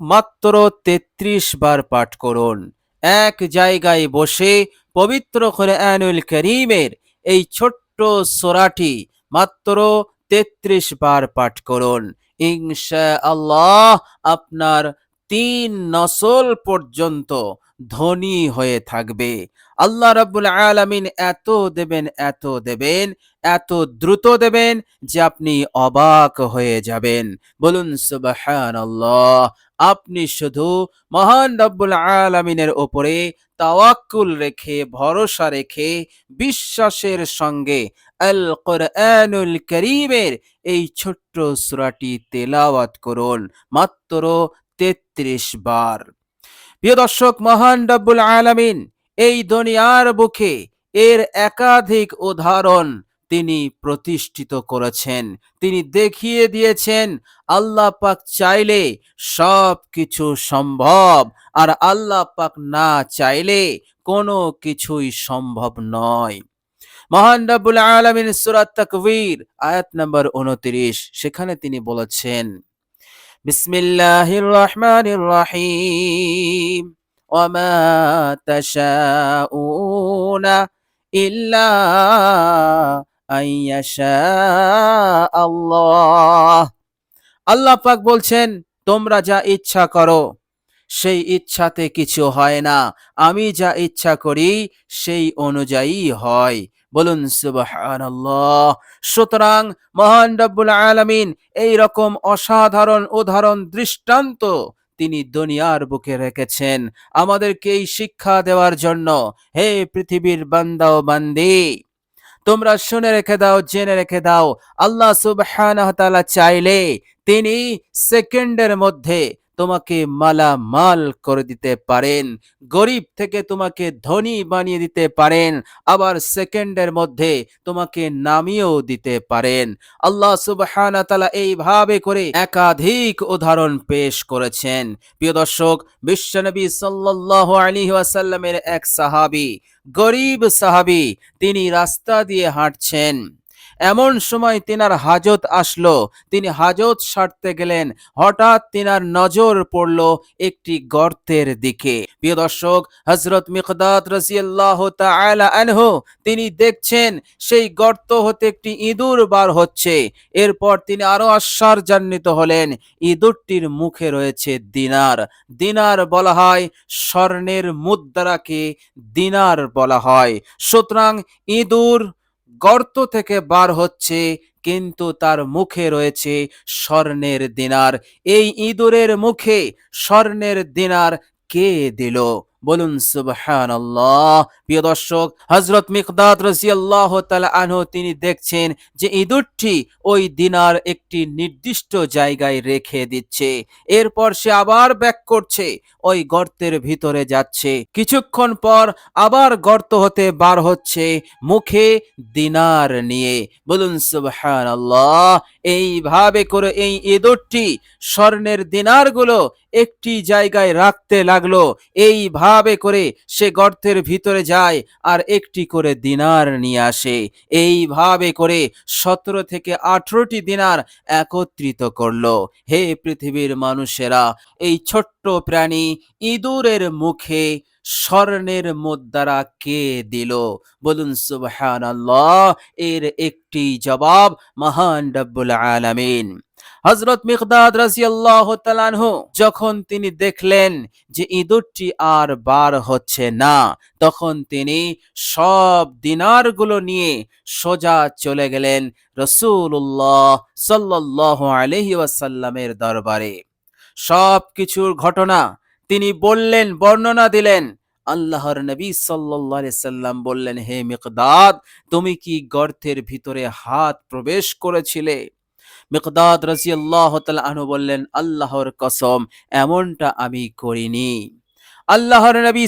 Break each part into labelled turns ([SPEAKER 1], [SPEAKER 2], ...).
[SPEAKER 1] মাত্র তেত্রিশ বার পাঠ করুন। এক জায়গায় বসে পবিত্র করে কোরআনুল করিমের এই ছোট্ট সোরাটি মাত্র তেত্রিশ বার পাঠ করুন। ইনশা আল্লাহ আপনার তিন নসল পর্যন্ত ধনী হয়ে থাকবে। আল্লাহ রাব্বুল আলামিন এত দেবেন এত দেবেন, এত দ্রুত দেবেন যে আপনি অবাক হয়ে যাবেন। বলুন সুবহানাল্লাহ আপনি শুধু মহান রব্বুল আলামিনের ওপরে তাওয়াক্কুল রেখে, ভরসা রেখে, বিশ্বাসের সঙ্গে আল কোরআনুল করিমের এই ছোট্ট সূরাটি তেলাওয়াত করুন মাত্র তেত্রিশ বার। প্রিয় দর্শক, মহান রব্বুল আলামিন এই দুনিয়ার বুকে এর একাধিক উদাহরণ তিনি প্রতিষ্ঠিত করেছেন। তিনি দেখিয়ে দিয়েছেন, আল্লাহ পাক চাইলে সব কিছু সম্ভব, আর আল্লাহ পাক না চাইলে কোনো কিছুই সম্ভব নয়। মহান রাব্বুল আলামিন সূরা তাকবীর, আয়াত নম্বর 29 সেখানে তিনি বলেছেন, বিসমিল্লাহির রহমানির রহিম। ওয়ামা তাশাউনা ইল্লা আল্লাহ। আল্লাহ পাক বলছেন, তোমরা যা ইচ্ছা করো, সেই ইচ্ছাতে কিছু হয় না। আমি যা ইচ্ছা করি, সেই অনুযায়ী হয়। বলুন সুতরাং, মহান রব্বুল আলামিন রকম অসাধারণ, উদাহরণ, দৃষ্টান্ত তিনি দুনিয়ার বুকে রেখেছেন। আমাদেরকে এই শিক্ষা দেওয়ার জন্য, হে পৃথিবীর বান্দা ও বান্দি তোমরা শুনে রেখে দাও জেনে রেখে দাও আল্লাহ সুবহানাহু চাইলে তিনি সেকেন্ডের মধ্যে তোমাকে মালামাল করে দিতে পারেন, গরিব থেকে তোমাকে ধনী বানিয়ে দিতে পারেন, আবার সেকেন্ডের মধ্যে তোমাকে নামিয়েও দিতে পারেন। আল্লাহ সুবহানাহু তাআলা এইভাবে করে একাধিক উদাহরণ পেশ করেছেন। প্রিয় দর্শক বিশ্বনবী সাল্লাল্লাহু আলাইহি ওয়াসাল্লামের এক সাহাবী, গরিব সাহাবী, তিনি রাস্তা দিয়ে হাঁটছেন। এমন সময় তিনার হাজত আসলো। তিনি হাজত সারতে গেলেন। হঠাৎ তিনার নজর পড়ল একটি গর্তের দিকে। প্রিয় দর্শক হজরত মিকদাদ রাজিয়াল্লাহ তাআলা আনহু, তিনি দেখছেন সেই গর্ত হতে একটি ইঁদুর বার হচ্ছে। এরপর তিনি আরও আশ্চর্যান্বিত হলেন। ইঁদুরটির মুখে রয়েছে দিনার। দিনার বলা হয় স্বর্ণের মুদ্রাকে দিনার বলা হয়। সুতরাং ইঁদুর গর্ত থেকে বার হচ্ছে, কিন্তু তার মুখে রয়েছে স্বর্ণের দিনার। এই ইঁদুরের মুখে স্বর্ণের দিনার কে দিল? বলুন, সুবহানাল্লাহ। প্রিয় দর্শক, হযরত মিকদাদ রাদিয়াল্লাহু তাআলা আনহু, তিনি দেখছেন যে ইঁদুরটি ওই দিনার একটি নির্দিষ্ট জায়গায় রেখে দিচ্ছে। এরপর সে আবার ব্যাক করছে, ওই গর্তের ভিতরে যাচ্ছে। কিছুক্ষণ পর আবার গর্ত হতে বার হচ্ছে মুখে দিনার নিয়ে। বলুন, সুবহানাল্লাহ। এইভাবে করে এই ইঁদুরটি স্বর্ণের দিনারগুলো একটি জায়গায় রাখতে লাগল। এইভাবে করে সে গর্তের ভিতরে যায় আর একটি করে দিনার নিয়ে আসে। এইভাবে করে সতেরো থেকে আঠেরোটি দিনার একত্রিত করল। হে পৃথিবীর মানুষেরা, এই ছোট্ট প্রাণী ইঁদুরের মুখে স্বর্ণের মুদ্রা কে দিল? বলুন, সুবহানাল্লাহ। এর একটি জবাব মহান রব্বুল আলামিন। হজরত মিকদাদ রাজিয়াল্লাহু তাআলাহু যখন তিনি দেখলেন যে ইঁদুরটি আর বার হচ্ছে না, তখন তিনি সব দিনারগুলো নিয়ে সোজা চলে গেলেন রসূলুল্লাহ সাল্লাল্লাহু আলাইহি ওয়াসাল্লামের দরবারে। সব কিছুর ঘটনা তিনি বললেন, বর্ণনা দিলেন আল্লাহর নবী আলাইহি সাল্লাম বললেন, হে মিকদাদ, তুমি কি গর্তের ভিতরে হাত প্রবেশ করেছিলে? মিকদাদ রাজিয়াল্লাহু আনহু বললেন, আল্লাহর কসম, এমনটা আমি করিনি। আল্লাহর নবী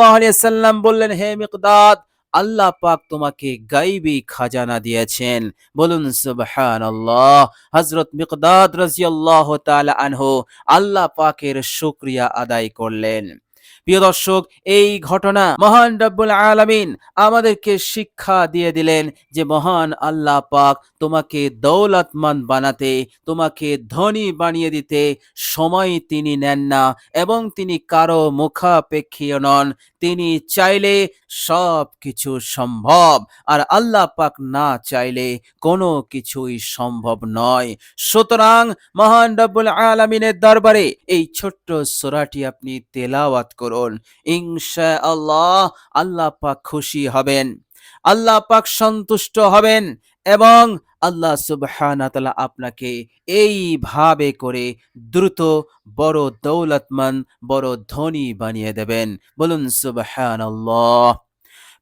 [SPEAKER 1] আলাইহি সাল্লাম বললেন, হে মিকদাদ, আল্লাহ পাক তোমাকে গাইবী খাজানা দিয়েছেন। বলুন, সুবহানাল্লাহ। হযরত মিকদাদ রাদিয়াল্লাহু তাআলা আনহু আল্লাহ পাকের শুকরিয়া আদায় করলেন। প্রিয় দর্শক, এই ঘটনা মহান রব্বুল আলামিন আমাদেরকে শিক্ষা দিয়ে দিলেন যে মহান আল্লাহ পাক তোমাকে দৌলতমান বানাতে, তোমাকে ধনী বানিয়ে দিতে সময় তিনি নেন না এবং তিনি কারও মুখাপেক্ষীয় নন। তিনি চাইলে সব কিছু সম্ভব, আর আল্লাহ পাক না চাইলে কোনো কিছুই সম্ভব নয়। সুতরাং মহান রব্বুল আলামিনের দরবারে এই ছোট্ট সোরাটি আপনি তেলাওয়াত করুন। ইনশা আল্লাহ আল্লাহ পাক খুশি হবেন, আল্লাহ পাক সন্তুষ্ট হবেন এবং আল্লাহ সুবহানাহু তাআলা আপনাকে এইভাবে করে দ্রুত বড় দৌলতমান বড় ধনী বানিয়ে দেবেন। বলুন সুবহান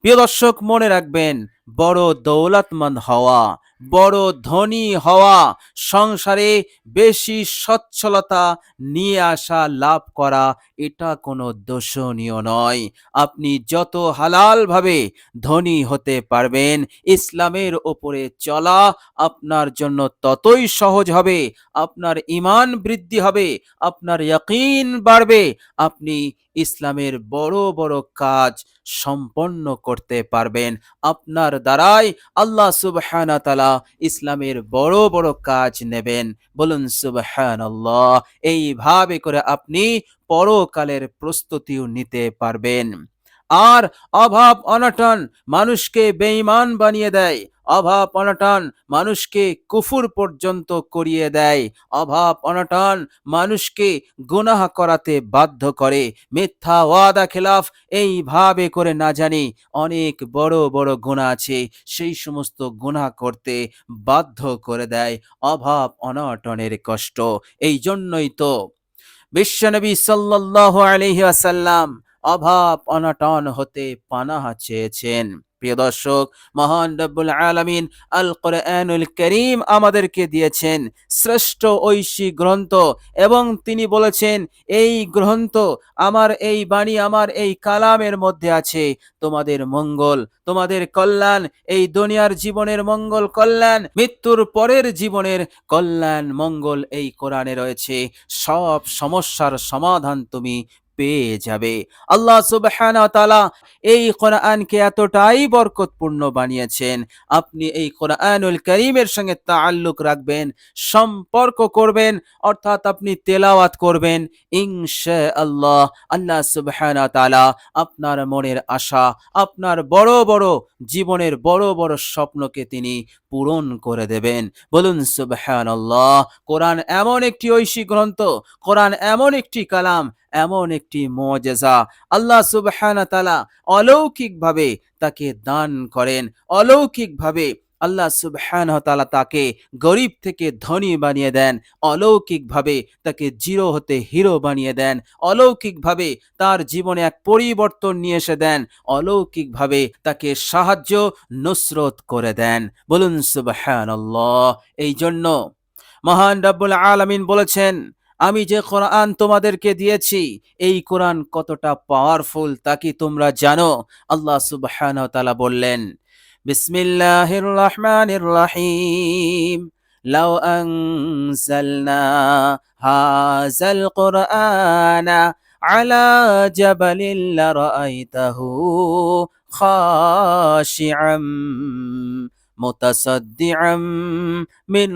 [SPEAKER 1] প্রিয় দর্শক, মনে রাখবেন, বড় দৌলতমান হওয়া বড় ধনী হওয়া সংসারে বেশি সচ্ছলতা নিয়ে আসা, লাভ করা এটা কোনো দোষণীয় নয়। আপনি যত হালালভাবে ধনী হতে পারবেন, ইসলামের ওপরে চলা আপনার জন্য ততই সহজ হবে, আপনার ইমান বৃদ্ধি হবে, আপনার ইয়াকিন বাড়বে, আপনি ইসলামের বড় বড় কাজ সম্পন্ন করতে পারবেন। আপনার দ্বারাই আল্লাহ সুবহানা তালা ইসলামের বড় বড় কাজ নেবেন। বলুন সুবহান আল্লাহ এইভাবে করে আপনি পরকালের প্রস্তুতিও নিতে পারবেন। আর অভাব অনটন মানুষকে বেঈমান বানিয়ে দেয়। অভাব অনটন মানুষকে কুফুর পর্যন্ত করিয়ে দেয়। অভাব অনটন মানুষকে গুনাহ করাতে বাধ্য করে। মিথ্যা ওয়াদা খেলাফ এইভাবে করে না জানি। অনেক বড় বড় গুণা আছে। সেই সমস্ত গুনাহ করতে বাধ্য করে দেয় অভাব অনটনের কষ্ট। এই জন্যই তো বিশ্বনবী সাল্লাল্লাহু আলাইহি ওয়াসাল্লাম অভাব অনটন হতে পানাহা চেয়েছেন। প্রিয় দর্শক, মহান রব্বুল আলামিন আল কোরআনুল করিম আমাদেরকে দিয়েছেন শ্রেষ্ঠ ঐশী গ্রন্থ এবং তিনি বলেছেন, এই গ্রন্থ আমার এই বাণী, আমার এই কালামের মধ্যে আছে। তোমাদের মঙ্গল, তোমাদের কল্যাণ, এই দুনিয়ার জীবনের মঙ্গল কল্যাণ, মৃত্যুর পরের জীবনের কল্যাণ, মঙ্গল এই কোরআনে রয়েছে। সব সমস্যার সমাধান তুমি পেয়ে যাবে। আল্লাহ ওয়া এই কোরআনকে এতটাই বরকতপূর্ণ বানিয়েছেন। আপনি এই কোরআনুল করিমের সঙ্গে তাআল্লুক রাখবেন, সম্পর্ক করবেন, অর্থাৎ আপনি তেলাওয়াত করবেন। ইনশাআল্লাহ আল্লাহ আল্লাহ ওয়া তাআলা আপনার মনের আশা, আপনার বড় বড় জীবনের বড় বড় স্বপ্নকে তিনি পূরণ করে দেবেন। বলুন সুবহানাল্লাহ, কোরআন এমন একটি ঐশী গ্রন্থ, কোরআন এমন একটি কালাম এমন একটি মজেজা। আল্লাহ সুবহানাহু ওয়া তাআলা অলৌকিকভাবে তাকে দান করেন। অলৌকিকভাবে আল্লাহ সুবহানাহু ওয়া তাআলা তাকে গরিব থেকে ধনী বানিয়ে দেন। অলৌকিকভাবে তাকে জিরো হতে হিরো বানিয়ে দেন। অলৌকিকভাবে তার জীবনে এক পরিবর্তন নিয়ে এসে দেন। অলৌকিকভাবে তাকে সাহায্য নুসরত করে দেন। বলুন সুবহানাল্লাহ। এই জন্য মহান রাব্বুল আলামিন বলেছেন আমি যে কোরআন তোমাদেরকে দিয়েছি, এই কোরআন কতটা পাওয়ারফুল তা কি তোমরা জানো? আল্লাহ সুবহানাহু ওয়া তাআলা বললেন, বিসমিল্লাহির রহমানির রহিম। লাউ আনজালনা হাযাল কুরআনা আলা জাবালিন লারাআইতাহু খাশিআম। মিন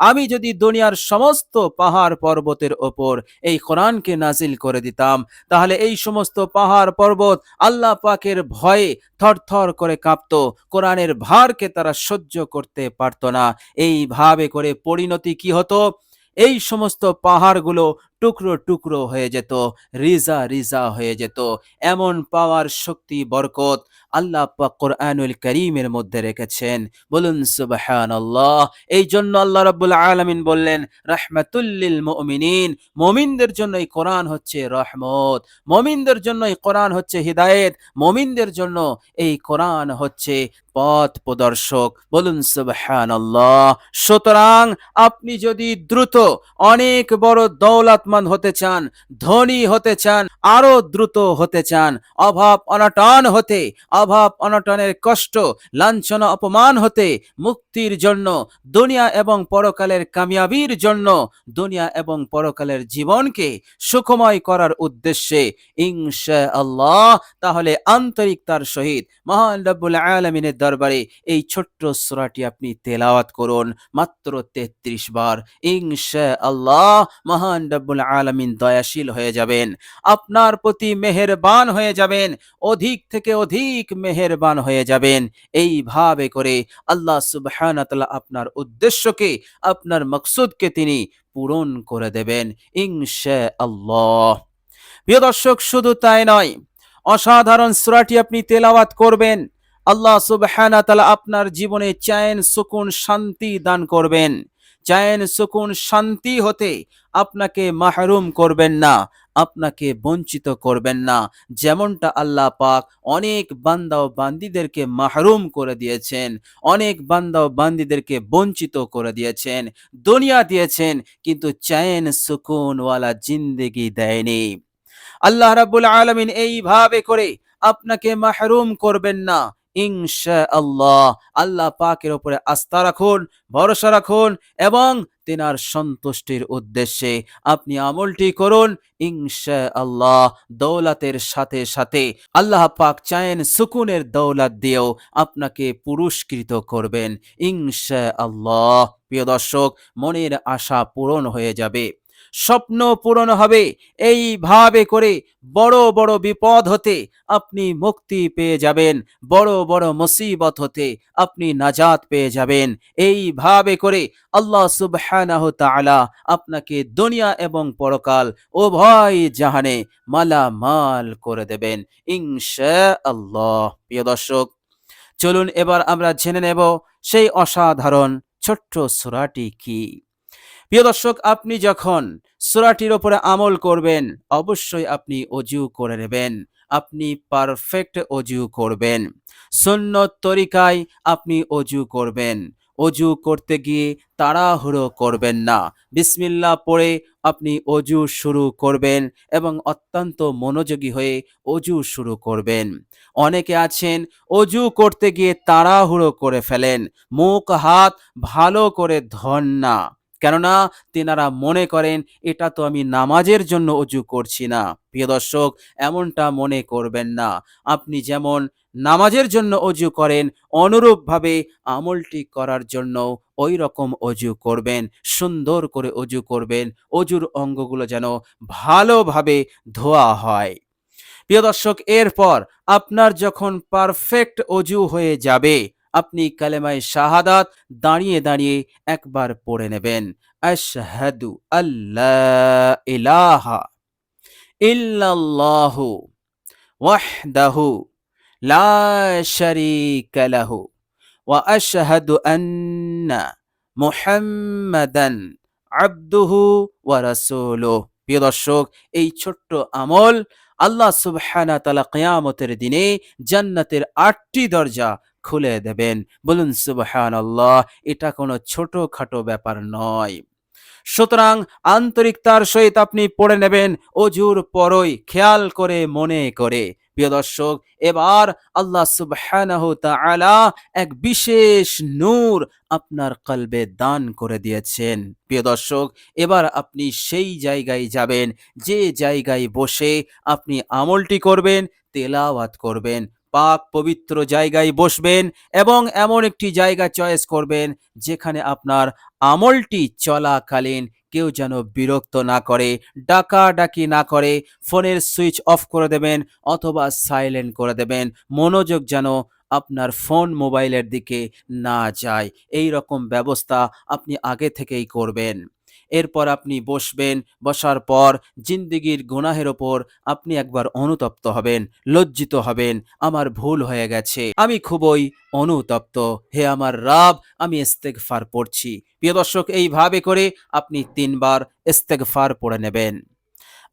[SPEAKER 1] আমি যদি দুনিয়ার সমস্ত পাহাড় পর্বতের ওপর এই কোরআনকে নাজিল করে দিতাম, তাহলে এই সমস্ত পাহাড় পর্বত আল্লাহ পাকের ভয়ে থরথর করে কাঁপত, কোরআনের ভারকে তারা সহ্য করতে পারত না। এইভাবে করে পরিণতি কি হতো? এই সমস্ত পাহাড়গুলো টুকরো টুকরো হয়ে যেত, রিজা রিজা হয়ে যেত। এমন পাওয়ার শক্তি, বরকত আল্লাহ কোরআনুল করিমের মধ্যে রেখেছেন। বলুন, সুবহানাল্লাহ। এই জন্য আল্লাহ রাব্বুল আলামিন বললেন রাহমাতুল্লিল মুমিনিন। মুমিনদের জন্য এই কোরআন হচ্ছে রহমত। মমিনদের জন্য এই কোরআন হচ্ছে হিদায়েত। মমিনদের জন্য এই কোরআন হচ্ছে পথ প্রদর্শক। বলুন, সুবহানাল্লাহ। সুতরাং আপনি যদি দ্রুত অনেক বড় দৌলত দৌলতমন্দ হতে চান, ধনী হতে চান, আরও দ্রুত হতে চান, অভাব অনটন হতে, অভাব অনটনের কষ্ট, লাঞ্ছনা, অপমান হতে, মুক্তির জন্য, দুনিয়া এবং পরকালের কামিয়াবির জন্য, দুনিয়া এবং পরকালের জীবনকে সুখময় করার উদ্দেশ্যে ইনশা আল্লাহ তাহলে আন্তরিকতার সহিত, মহান রব্বুল আলমিনের দরবারে এই ছোট্ট সূরাটি আপনি তেলাওয়াত করুন, মাত্র তেত্রিশ বার। ইনশা আল্লাহ মহান রব্বুল আলমিন দয়াশীল হয়ে যাবেন, আপনার প্রতি মেহেরবান হয়ে যাবেন, অধিক থেকে অধিক মেহেরবান হয়ে যাবেন। এইভাবে করে আল্লাহ সুবহানাহু ওয়া আপনার উদ্দেশ্যকে, আপনার মকসুদকে তিনি পূরণ করে দেবেন ইনশা আল্লাহ প্রিয় দর্শক, শুধু তাই নয়, অসাধারণ সূরাটি আপনি তেলাওয়াত করবেন, আল্লাহ সুবহানাহু ওয়া আপনার জীবনে চায়েন সুকুন শান্তি দান করবেন। চায়েন সুকুন শান্তি হতে আপনাকে মাহরুম করবেন না, আপনাকে বঞ্চিত করবেন না। যেমনটা আল্লাহ পাক অনেক বান্দা ও বান্দিদেরকে মাহরুম করে দিয়েছেন, অনেক বান্দা ও বান্দিদেরকে বঞ্চিত করে দিয়েছেন, দুনিয়া দিয়েছেন, কিন্তু চায়েন সুকুনওয়ালা জিন্দেগি দেয়নি। আল্লাহ রাব্বুল আলমিন এইভাবে করে আপনাকে মাহরুম করবেন না ইনশা আল্লাহ আল্লাহ পাকের উপরে আস্থা রাখুন, ভরসা রাখুন এবং তেনার সন্তুষ্টির উদ্দেশ্যে আপনি আমলটি করুন ইনশা আল্লাহ দৌলাতের সাথে সাথে আল্লাহ পাক চায়েন সুকুনের দৌলত দিয়েও আপনাকে পুরস্কৃত করবেন ইনশা আল্লাহ প্রিয় দর্শক, মনের আশা পূরণ হয়ে যাবে। স্বপ্ন পূরণ হবে। এইভাবে করে বড় বড় বিপদ হতে আপনি মুক্তি পেয়ে যাবেন। বড় বড় মুসিবত হতে আপনি নাজাত পেয়ে যাবেন। এইভাবে করে আল্লাহ সুবহানাহু তাআলা আপনাকে দুনিয়া এবং পরকাল উভয় জাহানে মালামাল করে দেবেন। ইনশা আল্লাহ প্রিয় দর্শক, চলুন এবার আমরা জেনে নেব সেই অসাধারণ ছোট্ট সূরাটি কি। প্রিয় দর্শক, আপনি যখন সূরাটির ওপরে আমল করবেন, অবশ্যই আপনি অজু করে নেবেন। আপনি পারফেক্ট অজু করবেন। সুন্নত তরিকায় আপনি অজু করবেন। অজু করতে গিয়ে তাড়াহুড়ো করবেন না। বিসমিল্লা পড়ে আপনি অজু শুরু করবেন এবং অত্যন্ত মনোযোগী হয়ে অজু শুরু করবেন। অনেকে আছেন, অজু করতে গিয়ে তাড়াহুড়ো করে ফেলেন। মুখ, হাত ভালো করে ধন না। কেননা তেনারা মনে করেন, এটা তো আমি নামাজের জন্য অজু করছি না। প্রিয় দর্শক, এমনটা মনে করবেন না। আপনি যেমন নামাজের জন্য অজু করেন, অনুরূপভাবে আমলটি করার জন্য ওই রকম অজু করবেন, সুন্দর করে অজু করবেন, অজুর অঙ্গগুলো যেন ভালোভাবে ধোয়া হয়। প্রিয় দর্শক, এরপর আপনার যখন পারফেক্ট অজু হয়ে যাবে আপনি কালেমায় শাহাদাত দাঁড়িয়ে দাঁড়িয়ে একবার পড়ে নেবেন। আশহাদু আল্লাহ ইলাহা ইল্লাল্লাহু ওয়াহদাহু লা শারীকা লাহু ওয়া আশহাদু আন্না মুহাম্মাদান আবদুহু ওয়া রাসূলুহু। প্রিয় দর্শক, এই ছোট্ট আমল আল্লাহ সুবহানা তাআলা কিয়ামতের দিনে জান্নাতের আটটি দরজা খুলে দেবেন। বলুন, সুবহানাল্লাহ, এটা কোনো ছোটখাটো ব্যাপার নয়। সুতরাং আন্তরিকতার সহিত আপনি পড়ে নেবেন অজুর পরই, খেয়াল করে মনে করে। প্রিয় দর্শক, এবার আল্লাহ সুবহানাহু তাআলা এক বিশেষ নূর আপনার কলবে দান করে দিয়েছেন। প্রিয় দর্শক, এবার আপনি সেই জায়গায় যাবেন, যে জায়গায় বসে আপনি আমলটি করবেন, তেলাওয়াত করবেন। পাক পবিত্র জায়গায় বসবেন এবং এমন একটি জায়গা চয়েস করবেন যেখানে আপনার আমলটি চলাকালীন কেউ যেন বিরক্ত না করে, ডাকাডাকি না করে, ফোনের সুইচ অফ করে দেবেন অথবা সাইলেন্ট করে দেবেন। মনোযোগ যেন আপনার ফোন মোবাইলের দিকে না যায়। এই রকম ব্যবস্থা আপনি আগে থেকেই করবেন। এরপর আপনি বসবেন, বসার পর জিন্দিগির গুনাহের ওপর আপনি একবার অনুতপ্ত হবেন, লজ্জিত হবেন, আমার ভুল হয়ে গেছে, আমি খুবই অনুতপ্ত, হে আমার রাব, আমি ইস্তেগফার পড়ছি। প্রিয় দর্শক, এইভাবে করে আপনি তিনবার ইস্তেগফার পড়ে নেবেন।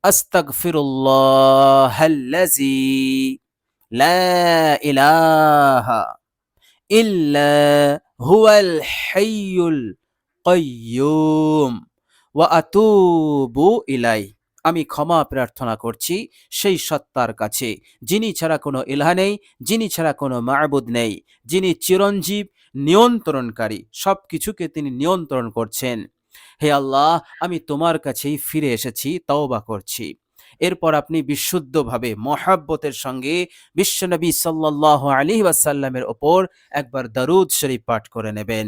[SPEAKER 1] আস্তাগফিরুল্লাহাল্লাযী লা ইলাহা হাইয়ুল কাইয়্যুম ওয়া আতুবু ইলাই। আমি ক্ষমা প্রার্থনা করছি সেই সত্তার কাছে, যিনি ছাড়া কোনো ইলাহা নেই, যিনি ছাড়া কোনো মাহবুদ নেই, যিনি চিরঞ্জীব, নিয়ন্ত্রণকারী সব কিছুকে তিনি নিয়ন্ত্রণ করছেন। হে আল্লাহ, আমি তোমার কাছেই ফিরে এসেছি, তওবা করছি। এরপর আপনি বিশুদ্ধভাবে মহাব্বতের সঙ্গে বিশ্বনবী সাল্লাহ আলী ওয়াসাল্লামের ওপর একবার দারুদ শরীফ পাঠ করে নেবেন।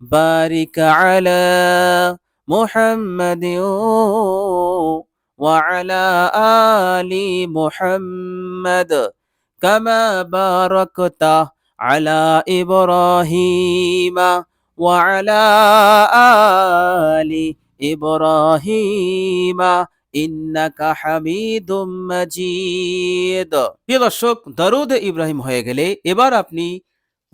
[SPEAKER 1] بارك على محمد وعلى آل محمد كما باركت على إبراهيم وعلى آل إبراهيم ইন্নাকা হামিদুম মাজিদ প্রিয় দর্শক দরুদ ইব্রাহিম হয়ে গেলে এবার আপনি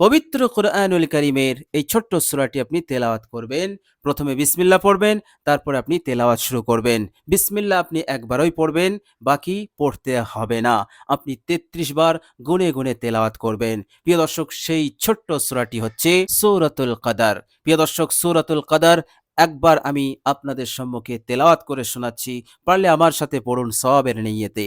[SPEAKER 1] পবিত্র কোরআনুল করিমের এই ছোট্ট সূরাটি আপনি তেলাওয়াত করবেন। প্রথমে বিসমিল্লা পড়বেন, তারপর আপনি তেলাওয়াত শুরু করবেন। বিসমিল্লাহ আপনি একবারই পড়বেন, বাকি পড়তে হবে না। আপনি ৩৩ বার গুনে গুনে তেলাওয়াত করবেন। প্রিয় দর্শক, সেই ছোট্ট সূরাটি হচ্ছে সূরাতুল কাদার। প্রিয় দর্শক, সূরাতুল কদর একবার আমি আপনাদের সম্মুখে তেলাওয়াত করে শোনাচ্ছি। পারলে আমার সাথে পড়ুন সবের নিয়েতে।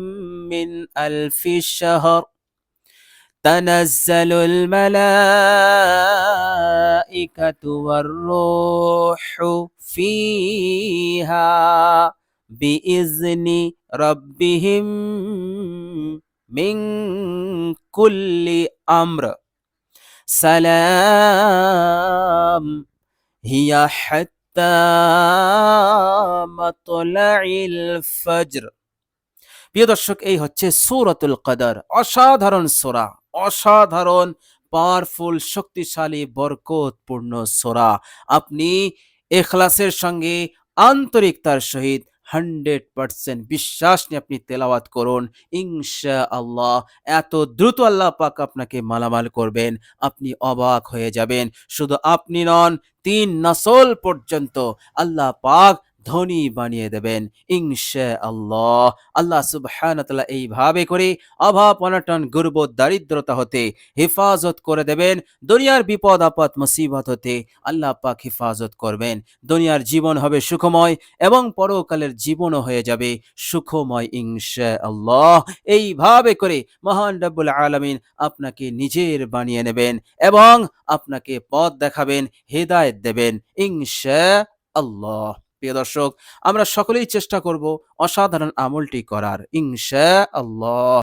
[SPEAKER 1] من ألف شهر تنزل الملائكة والروح فيها بإذن ربهم من كل أمر. سلام. هي حتى مطلع الفجر. প্রিয় দর্শক, এই হচ্ছে সূরাতুল কদর। অসাধারণ সূরা, অসাধারণ পাওয়ারফুল শক্তিশালী, বরকতপূর্ণ সূরা। আপনি এখলাসের সঙ্গে আন্তরিকতার সহিত হান্ড্রেড পার্সেন্ট বিশ্বাস নিয়ে আপনি তেলাওয়াত করুন। ইনশা আল্লাহ এত দ্রুত আল্লাহ পাক আপনাকে মালামাল করবেন, আপনি অবাক হয়ে যাবেন। শুধু আপনি নন, তিন নসল পর্যন্ত আল্লাহ পাক ধনী বানিয়ে দেবেন ইনশা আল্লাহ আল্লাহ সুবহানাতাল্লাহ এইভাবে করে অভাব, অনটন, গর্ব, দারিদ্রতা হতে হেফাজত করে দেবেন, দুনিয়ার বিপদ, আপদ, মুসিবত হতে আল্লাহ পাক হেফাজত করবেন। দুনিয়ার জীবন হবে সুখময় এবং পরকালের জীবনও হয়ে যাবে সুখময় ইনশা আল্লাহ এইভাবে করে মহান রব্বুল আলমিন আপনাকে নিজের বানিয়ে নেবেন এবং আপনাকে পথ দেখাবেন, হেদায়েত দেবেন ইনশা আল্লাহ প্রিয় দর্শক আমরা সকলেই চেষ্টা করব অসাধারণ আমলটি করার। ইনশা আল্লাহ